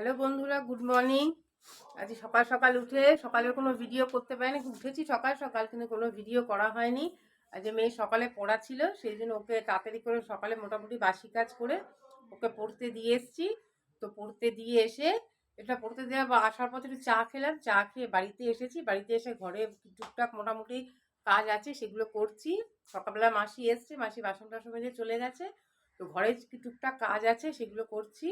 Hello বন্ধুরা, good morning. আজ সকাল সকাল উঠে সকালে কোনো ভিডিও করতে পারি না উঠেছি সকাল সকাল, কিন্তু কোনো ভিডিও করা হয়নি। আজ মেয়ে সকালে পড়া ছিল, সেই জন্য ওকে তাড়াতাড়ি করে সকালে মোটামুটি বাসি কাজ করে ওকে পড়তে দিয়ে এসছি। তো পড়তে দিয়ে এসে, এটা পড়তে দেওয়া বা আসার পথে একটু চা খেলাম। চা খেয়ে বাড়িতে এসেছি। বাড়িতে এসে ঘরে টুকটাক মোটামুটি কাজ আছে, সেগুলো করছি। সকালবেলা মাসি এসছে, মাসি বাসন টাসন মেজে চলে গেছে। তো ঘরে টুকটাক কাজ আছে, সেগুলো করছি।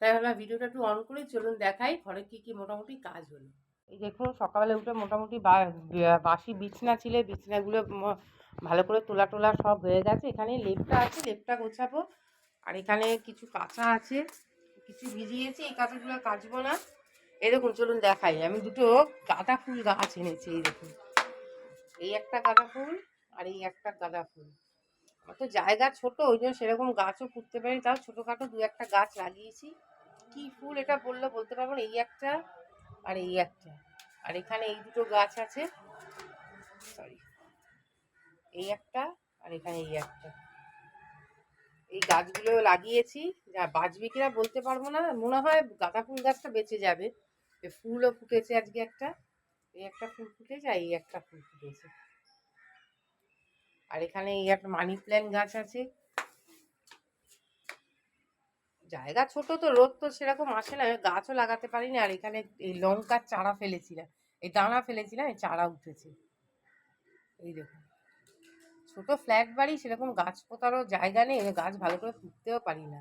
তাই ভাবলাম ভিডিওটা একটু অন করে, চলুন দেখাই ঘরে কি কি মোটামুটি কাজ হলো। এই দেখুন সকালে উঠে মোটামুটি বা- বাসি বিছনা ছিল, বিছনাগুলো ভালো করে তোলা টোলা সব হয়ে গেছে। এখানে লেপটা আছে, লেপটা গোছাবো। আর এখানে কিছু কাঁচা আছে, কিছু ভিজিয়েছি, এই কাঁচাগুলো কাচবো না। এই দেখুন, চলুন দেখাই। আমি দুটো গাঁদা ফুল গাছ এনেছি, এই দেখুন। এই একটা গাঁদা ফুল আর এই একটা গাঁদা ফুল। অত জায়গা ছোট, ওই জন্য সেরকম গাছও পুঁততে পারি তাও ছোটোখাটো দু একটা গাছ লাগিয়েছি। কি ফুল এটা বললে বলতে পারব না, এই একটা আর এই একটা। আর এখানে এই দুটো গাছ আছে। সরি এই একটা আর এখানে এই একটা। এই গাছগুলো লাগিয়েছি। যা বাঁচবে কিনা বলতে পারব না, মনে হয় গাঁদা ফুল গাছটা বেঁচে যাবে। ফুলও ফুটেছে আজকে একটা। এই একটা ফুল ফুটেছে আর এই একটা ফুল ফুটেছে। আর এখানে এই একটা মানি প্ল্যান্ট গাছ আছে। জায়গা ছোট তো, রোদ তো সেরকম আসে না, গাছও লাগাতে পারিনি। আর এখানে এই লঙ্কার চারা ফেলেছিলাম। এই দানা ফেলেছিলাম, এই চারা উঠেছে। এই দেখুন। ছোট ফ্ল্যাট বাড়ি, সেরকম গাছ পোতারও জায়গা নেই গাছ ভালো করে পুঁততেও পারি না।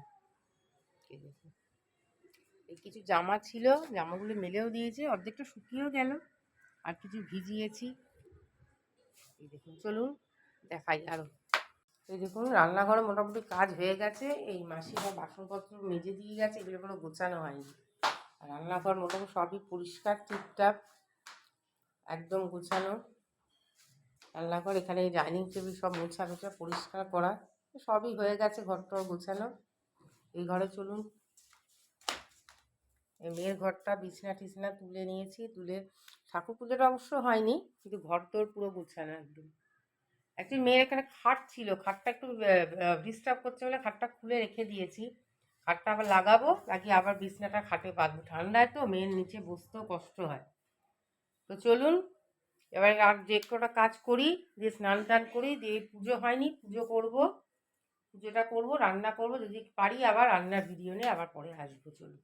এই দেখুন। এই কিছু জামা ছিল, জামাগুলো মেলেও দিয়েছে, অর্ধেকটা শুকিয়েও গেল, আর কিছু ভিজিয়েছি। এই দেখুন, চলুন। দেখাই আরও এই দেখুন রান্নাঘরে মোটামুটি কাজ হয়ে গেছে, এই মাসিরা বাসনপত্র মেজে দিয়ে গেছে, এগুলো কোনো গোছানো হয়নি। রান্নাঘর মোটামুটি সবই পরিষ্কার, ঠিকঠাক, একদম গোছানো। রান্নাঘর এখানে ডাইনিং টেবিল সব মোছা মোছা, পরিষ্কার করা, সবই হয়ে গেছে ঘরটাও গোছানো। এই ঘরে চলুন। এই মেয়ের ঘরটা বিছনা টিছনা তুলে নিয়েছি, তুলে ঠাকুর পুজোটা অবশ্য হয়নি, কিন্তু ঘর তোর পুরো গোছানো একদম। অ্যাকচুয়ালি মেয়ের এখানে খাট ছিল, খাটটা একটু ডিস্টার্ব করছে বলে খাটটা খুলে রেখে দিয়েছি। খাটটা আবার লাগাবো, লাগিয়ে আবার বিছনাটা খাটে বাঁধবো। ঠান্ডায় তো মেয়ের নিচে বসতেও কষ্ট হয়। তো চলুন, এবার আর যে কটা কাজ করি, দিয়ে স্নান টান করি, দিয়ে পুজো হয়নি, পুজো করব। পুজোটা করব, রান্না করব, যদি পারি আবার রান্নার ভিডিও নিয়ে আবার পরে আসব, চলুন।